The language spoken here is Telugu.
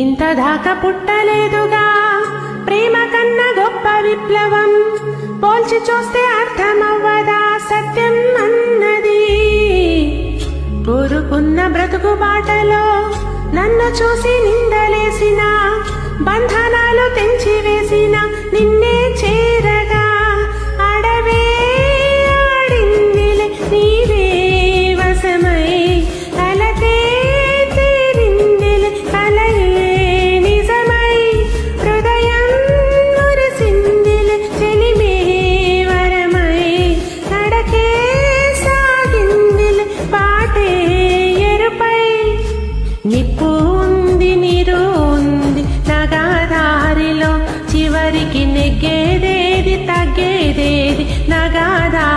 ఇంత దాకా పుట్టలేదుగా. ప్రేమ కన్నా గొప్ప విప్లవం పోల్చి చూస్తే అర్థమవ్వదా సత్యం అన్నది. ఊరుకున్న బ్రతుకు బాటలో నన్ను చూసి నిందలేసిన బంధనాలు తెంచివేసిన నిన్న ఎవరికి నెగ్గేదేది తగ్గేదేది నగాదా